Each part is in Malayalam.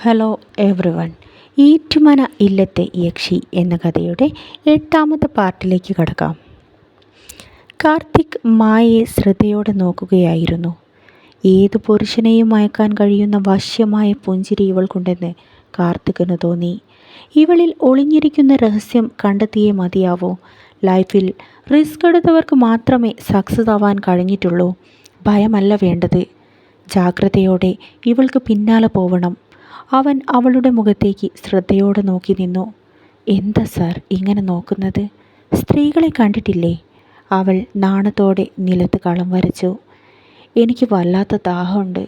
ഹലോ എവ്രി വൺ ഈറ്റുമന ഇല്ലത്തെ യക്ഷി എന്ന കഥയുടെ എട്ടാമത്തെ പാർട്ടിലേക്ക് കടക്കാം. കാർത്തിക് മായയെ ശ്രദ്ധയോടെ നോക്കുകയായിരുന്നു. ഏത് പുരുഷനെയും മയക്കാൻ കഴിയുന്ന വശ്യമായ പുഞ്ചിരി ഇവൾക്കുണ്ടെന്ന് കാർത്തിക്കിന് തോന്നി. ഇവളിൽ ഒളിഞ്ഞിരിക്കുന്ന രഹസ്യം കണ്ടെത്തിയേ മതിയാവൂ. ലൈഫിൽ റിസ്ക് എടുത്തവർക്ക് മാത്രമേ സക്സസ് ആവാൻ കഴിഞ്ഞിട്ടുള്ളൂ. ഭയമല്ല വേണ്ടത്. ജാഗ്രതയോടെ ഇവൾക്ക് പിന്നാലെ പോവണം. അവൻ അവളുടെ മുഖത്തേക്ക് ശ്രദ്ധയോടെ നോക്കി നിന്നു. എന്താ സാർ ഇങ്ങനെ നോക്കുന്നത്? സ്ത്രീകളെ കണ്ടിട്ടില്ലേ? അവൾ നാണത്തോടെ നിലത്ത് കളം വരച്ചു. എനിക്ക് വല്ലാത്ത ദാഹമുണ്ട്.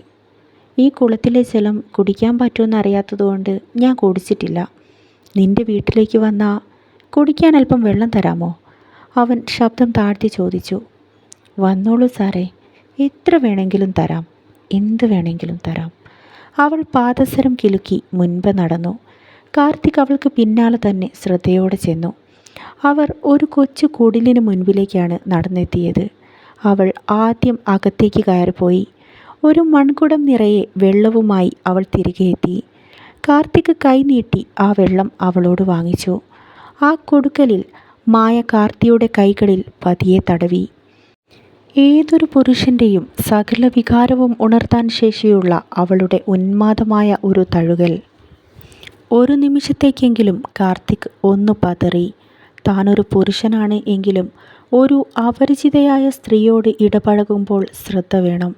ഈ കുളത്തിലെ ജലം കുടിക്കാൻ പറ്റുമെന്ന് അറിയാത്തതുകൊണ്ട് ഞാൻ കുടിച്ചിട്ടില്ല. നിന്റെ വീട്ടിലേക്ക് വന്നാൽ കുടിക്കാൻ അല്പം വെള്ളം തരാമോ? അവൻ ശബ്ദം താഴ്ത്തി ചോദിച്ചു. വന്നോളൂ സാറേ. എത്ര വേണമെങ്കിലും തരാം. എന്ത് വേണമെങ്കിലും തരാം. അവൾ പാദസരം കിലുക്കി മുൻപ് നടന്നു. കാർത്തിക് അവൾക്ക് പിന്നാലെ തന്നെ ശ്രദ്ധയോടെ ചെന്നു. അവർ ഒരു കൊച്ചു കുടിലിന് മുൻപിലേക്കാണ് നടന്നെത്തിയത്. അവൾ ആദ്യം അകത്തേക്ക് കയറിപ്പോയി. ഒരു മൺകുടം നിറയെ വെള്ളവുമായി അവൾ തിരികെ എത്തി. കാർത്തിക് കൈനീട്ടി ആ വെള്ളം അവളോട് വാങ്ങിച്ചു. ആ കൊടുക്കലിൽ മായ കാർത്തിയുടെ കൈകളിൽ പതിയെ തടവി. ഏതൊരു പുരുഷന്റെയും സകല വികാരവും ഉണർത്താൻ ശേഷിയുള്ള അവളുടെ ഉന്മാദമായ ഒരു തഴുകൽ. ഒരു നിമിഷത്തേക്കെങ്കിലും കാർത്തിക് ഒന്ന് പതറി. താനൊരു പുരുഷനാണ് എങ്കിലും ഒരു അപരിചിതയായ സ്ത്രീയോട് ഇടപഴകുമ്പോൾ ശ്രദ്ധ വേണം.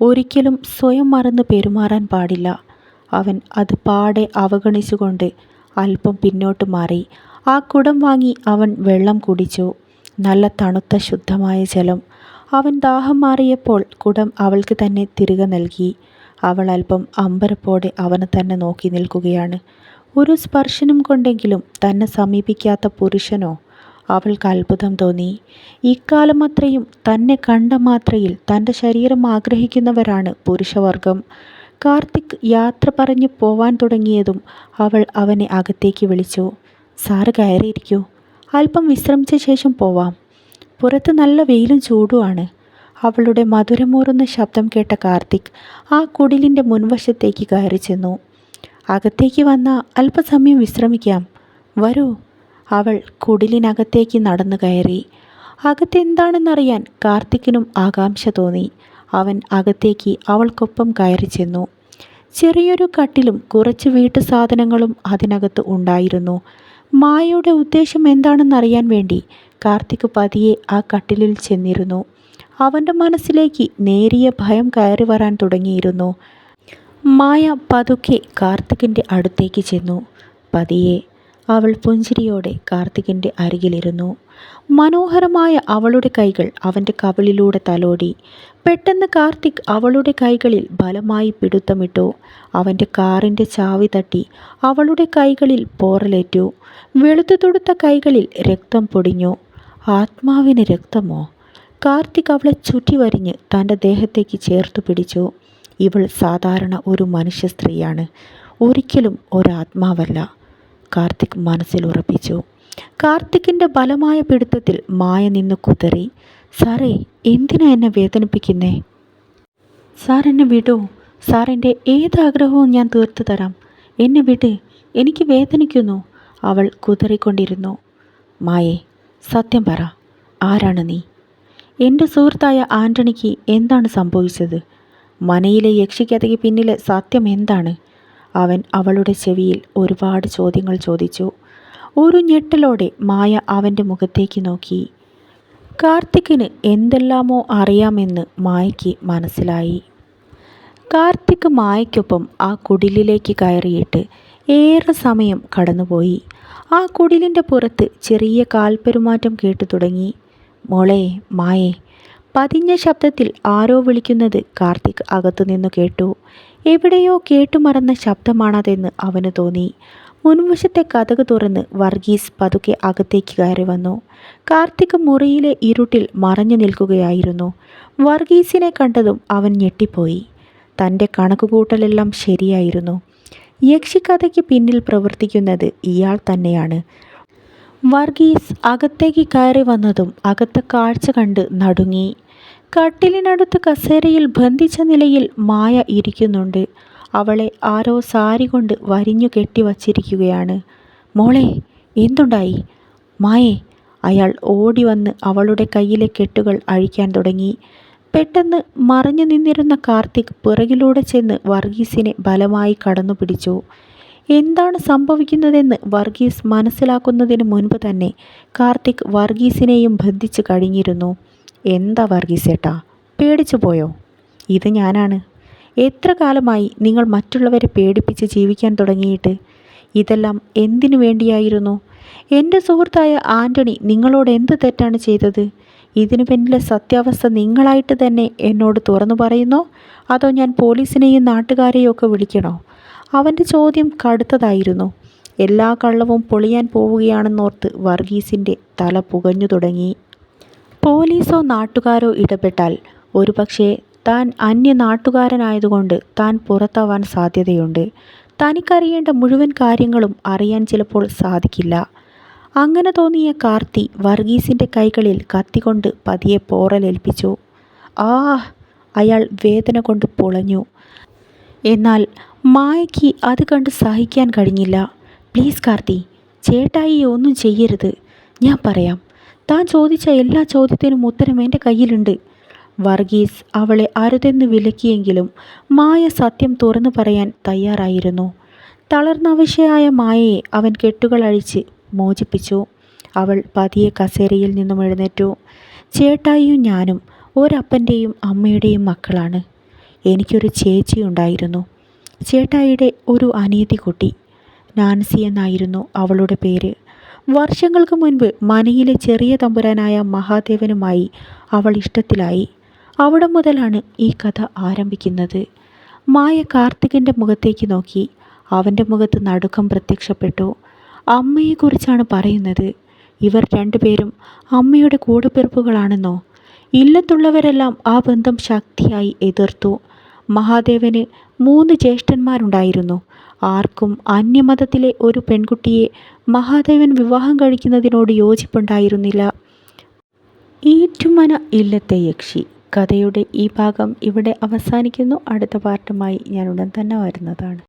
ഒരിക്കലും സ്വയം മറന്ന് പെരുമാറാൻ പാടില്ല. അവൻ അത് പാടെ അവഗണിച്ചുകൊണ്ട് അല്പം പിന്നോട്ട് മാറി. ആ കുടം വാങ്ങി അവൻ വെള്ളം കുടിച്ചു. നല്ല തണുത്ത ശുദ്ധമായ ജലം. അവൻ ദാഹം മാറിയപ്പോൾ കുടം അവൾക്ക് തന്നെ തിരികെ നൽകി. അവൾ അല്പം അമ്പരപ്പോടെ അവനെ തന്നെ നോക്കി നിൽക്കുകയാണ്. ഒരു സ്പർശനം കൊണ്ടെങ്കിലും തന്നെ സമീപിക്കാത്ത പുരുഷനോ? അവൾക്ക് അത്ഭുതം തോന്നി. ഇക്കാലം അത്രയും തന്നെ കണ്ട മാത്രയിൽ തന്റെ ശരീരം ആഗ്രഹിക്കുന്നവരാണ് പുരുഷവർഗം. കാർത്തിക് യാത്ര പറഞ്ഞു പോവാൻ തുടങ്ങിയതും അവൾ അവനെ അകത്തേക്ക് വിളിച്ചു. സാറ് കയറിയിരിക്കൂ. അല്പം വിശ്രമിച്ച ശേഷം പോവാം. പുറത്ത് നല്ല വെയിലും ചൂടുമാണ്. അവളുടെ മധുരമൂറുന്ന ശബ്ദം കേട്ട കാർത്തിക് ആ കുടിലിന്റെ മുൻവശത്തേക്ക് കയറി ചെന്നു. അകത്തേക്ക് വന്ന അല്പസമയം വിശ്രമിക്കാം. വരൂ. അവൾ കുടിലിനകത്തേക്ക് നടന്നു കയറി. അകത്തെന്താണെന്നറിയാൻ കാർത്തിക്കിനും ആകാംക്ഷ തോന്നി. അവൻ അകത്തേക്ക് അവൾക്കൊപ്പം കയറി ചെന്നു. ചെറിയൊരു കട്ടിലും കുറച്ച് വീട്ടു സാധനങ്ങളും അതിനകത്ത് ഉണ്ടായിരുന്നു. മായയുടെ ഉദ്ദേശം എന്താണെന്നറിയാൻ വേണ്ടി കാർത്തിക് പതിയെ ആ കട്ടിലിൽ ചെന്നിരുന്നു. അവന്റെ മനസ്സിലേക്ക് നേരിയ ഭയം കയറി വരാൻ തുടങ്ങിയിരുന്നു. മായ പതുക്കെ കാർത്തികിന്റെ അടുത്തേക്ക് ചെന്നു. പതിയെ അവൾ പുഞ്ചിരിയോടെ കാർത്തികിന്റെ അരികിലിരുന്നു. മനോഹരമായ അവളുടെ കൈകൾ അവന്റെ കവിളിലൂടെ തലോടി. പെട്ടെന്ന് കാർത്തിക് അവളുടെ കൈകളിൽ ബലമായി പിടുത്തമിട്ടു. അവന്റെ കാറിന്റെ ചാവി തട്ടി അവളുടെ കൈകളിൽ പോറലേറ്റു. വെളുത്തു തൊടുത്ത കൈകളിൽ രക്തം പൊടിഞ്ഞു. ആത്മാവിന് രക്തമോ? കാർത്തിക് അവളെ ചുറ്റി വരിഞ്ഞ് തന്റെ ദേഹത്തേക്ക് ചേർത്തു പിടിച്ചു. ഇവൾ സാധാരണ ഒരു മനുഷ്യ സ്ത്രീയാണ്. ഒരിക്കലും ഒരാത്മാവല്ല. കാർത്തിക് മനസ്സിൽ ഉറപ്പിച്ചു. കാർത്തിക്കിന്റെ ബലമായ പിടുത്തത്തിൽ മായ നിന്ന് കുതറി. സാറേ എന്തിനാ എന്നെ വേദനിപ്പിക്കുന്നേ? സാർ എന്നെ വിടൂ. സാറിന്റെ ഏതാഗ്രഹവും ഞാൻ തീർത്തു തരാം. എന്നെ വിട്. എനിക്ക് വേദനിക്കുന്നു. അവൾ കുതറിക്കൊണ്ടിരുന്നു. മായേ സത്യം പറ ആരാണ് നീ? എന്റെ സുഹൃത്തായ ആന്റണിക്ക് എന്താണ് സംഭവിച്ചത്? മനയിലെ യക്ഷിക്കഥയ്ക്ക് പിന്നിലെ സത്യം എന്താണ്? അവൻ അവളുടെ ചെവിയിൽ ഒരുപാട് ചോദ്യങ്ങൾ ചോദിച്ചു. ഒരു ഞെട്ടലോടെ മായ അവന്റെ മുഖത്തേക്ക് നോക്കി. കാർത്തിക്കിന് എന്തെല്ലാമോ അറിയാമെന്ന് മായയ്ക്ക് മനസ്സിലായി. കാർത്തിക് മായയ്ക്കൊപ്പം ആ കുടിലിലേക്ക് കയറിയിട്ട് ഏറെ സമയം കടന്നുപോയി. ആ കുടിലിന്റെ പുറത്ത് ചെറിയ കാൽപ്പെരുമാറ്റം കേട്ടു തുടങ്ങി. മോളെ മായേ പതിഞ്ഞ ശബ്ദത്തിൽ ആരോ വിളിക്കുന്നത് കാർത്തിക് അകത്തുനിന്ന് കേട്ടു. എവിടെയോ കേട്ടുമറന്ന ശബ്ദമാണതെന്ന് അവന് തോന്നി. മുൻവശത്തെ കഥക് തുറന്ന് വർഗീസ് പതുക്കെ അകത്തേക്ക് കയറി വന്നു. കാർത്തിക് മുറിയിലെ ഇരുട്ടിൽ മറഞ്ഞു നിൽക്കുകയായിരുന്നു. വർഗീസിനെ കണ്ടതും അവൻ ഞെട്ടിപ്പോയി. തന്റെ കണക്കുകൂട്ടലെല്ലാം ശരിയായിരുന്നു. യക്ഷിക്കഥയ്ക്ക് പിന്നിൽ പ്രവർത്തിക്കുന്നത് ഇയാൾ തന്നെയാണ്. വർഗീസ് അകത്തേക്ക് കയറി വന്നതും അകത്തെ കാഴ്ച കണ്ട് നടുങ്ങി. കട്ടിലിനടുത്ത് കസേരയിൽ ബന്ധിച്ച നിലയിൽ മായ ഇരിക്കുന്നുണ്ട്. അവളെ ആരോ സാരി കൊണ്ട് വരിഞ്ഞു കെട്ടി വച്ചിരിക്കുകയാണ്. മോളെ എന്തുണ്ടായി? മായേ അയാൾ ഓടി വന്ന് അവളുടെ കയ്യിലെ കെട്ടുകൾ അഴിക്കാൻ തുടങ്ങി. പെട്ടെന്ന് മറഞ്ഞു നിന്നിരുന്ന കാർത്തിക് പിറകിലൂടെ ചെന്ന് വർഗീസിനെ ബലമായി കടന്നു പിടിച്ചു എന്താണ് സംഭവിക്കുന്നതെന്ന് വർഗീസ് മനസ്സിലാക്കുന്നതിന് മുൻപ് തന്നെ കാർത്തിക് വർഗീസിനെയും ബന്ധിച്ചു കഴിഞ്ഞിരുന്നു. എന്താ വർഗീസേട്ടാ? പേടിച്ചു പോയോ? ഇത് ഞാനാണ്. എത്ര കാലമായി നിങ്ങൾ മറ്റുള്ളവരെ പേടിപ്പിച്ച് ജീവിക്കാൻ തുടങ്ങിയിട്ട്? ഇതെല്ലാം എന്തിനു വേണ്ടിയായിരുന്നു? എന്റെ സുഹൃത്തായ ആന്റണി നിങ്ങളോട് എന്ത് തെറ്റാണ് ചെയ്തത്? ഇതിനു പിന്നിലെ സത്യാവസ്ഥ നിങ്ങളായിട്ട് തന്നെ എന്നോട് തുറന്നു പറയുന്നോ. അതോ ഞാൻ പോലീസിനെയും നാട്ടുകാരെയും ഒക്കെ വിളിക്കണോ? അവന്റെ ചോദ്യം കടുത്തതായിരുന്നു. എല്ലാ കള്ളവും പൊളിയാൻ പോവുകയാണെന്നോർത്ത് വർഗീസിന്റെ തല പുകഞ്ഞു തുടങ്ങി. പോലീസോ നാട്ടുകാരോ ഇടപെട്ടാൽ ഒരുപക്ഷെ താൻ അന്യ നാട്ടുകാരനായതുകൊണ്ട് താൻ പുറത്താവാൻ സാധ്യതയുണ്ട്. തനിക്കറിയേണ്ട മുഴുവൻ കാര്യങ്ങളും അറിയാൻ ചിലപ്പോൾ സാധിക്കില്ല. അങ്ങനെ തോന്നിയ കാർത്തി വർഗീസിന്റെ കൈകളിൽ കത്തികൊണ്ട് പതിയെ പോറലേൽപ്പിച്ചു ആ അയാൾ വേദന കൊണ്ട് പൊളഞ്ഞു. എന്നാൽ മായയ്ക്ക് അത് കണ്ട് സഹിക്കാൻ കഴിഞ്ഞില്ല. പ്ലീസ് കാർത്തി ചേട്ടായി ഒന്നും ചെയ്യരുത്. ഞാൻ പറയാം. താൻ ചോദിച്ച എല്ലാ ചോദ്യത്തിനും ഉത്തരം എന്റെ കയ്യിലുണ്ട്. വർഗീസ് അവളെ അരുതെന്ന് വിലക്കിയെങ്കിലും മായ സത്യം തുറന്നു പറയാൻ തയ്യാറായിരുന്നു. തളർന്നവശയായ മായയെ അവൻ കെട്ടുകൾ അഴിച്ച് മോചിപ്പിച്ചു. അവൾ പതിയെ കസേരയിൽ നിന്നും എഴുന്നേറ്റു. ചേട്ടായിയും ഞാനും ഒരപ്പന്റെയും അമ്മയുടെയും മക്കളാണ്. എനിക്കൊരു ചേച്ചി ഉണ്ടായിരുന്നു. ചേട്ടായിയുടെ ഒരു അനീതി കുട്ടി. നാൻസി എന്നായിരുന്നു അവളുടെ പേര്. വർഷങ്ങൾക്ക് മുൻപ് മനയിലെ ചെറിയ തമ്പുരാനായ മഹാദേവനുമായി അവൾ ഇഷ്ടത്തിലായി. അവിടെ മുതലാണ് ഈ കഥ ആരംഭിക്കുന്നത്. മായ കാർത്തികന്റെ മുഖത്തേക്ക് നോക്കി. അവന്റെ മുഖത്ത് നടുക്കം പ്രത്യക്ഷപ്പെട്ടു. അമ്മയെക്കുറിച്ചാണ് പറയുന്നത്. ഇവർ രണ്ടുപേരും അമ്മയുടെ കൂടപ്പിറപ്പുകളാണെന്നോ. ഇല്ലത്തുള്ളവരെല്ലാം ആ ബന്ധം ശക്തിയായി എതിർത്തു. മഹാദേവന് മൂന്ന് ജ്യേഷ്ഠന്മാരുണ്ടായിരുന്നു. ആർക്കും അന്യമതത്തിലെ ഒരു പെൺകുട്ടിയെ മഹാദേവൻ വിവാഹം കഴിക്കുന്നതിനോട് യോജിപ്പുണ്ടായിരുന്നില്ല. ഈറ്റുമന ഇല്ലത്തെ യക്ഷി. കഥയുടെ ഈ ഭാഗം ഇവിടെ അവസാനിക്കുന്നു. അടുത്ത പാർട്ടുമായി ഞാൻ ഉടൻ തന്നെ വരുന്നതാണ്.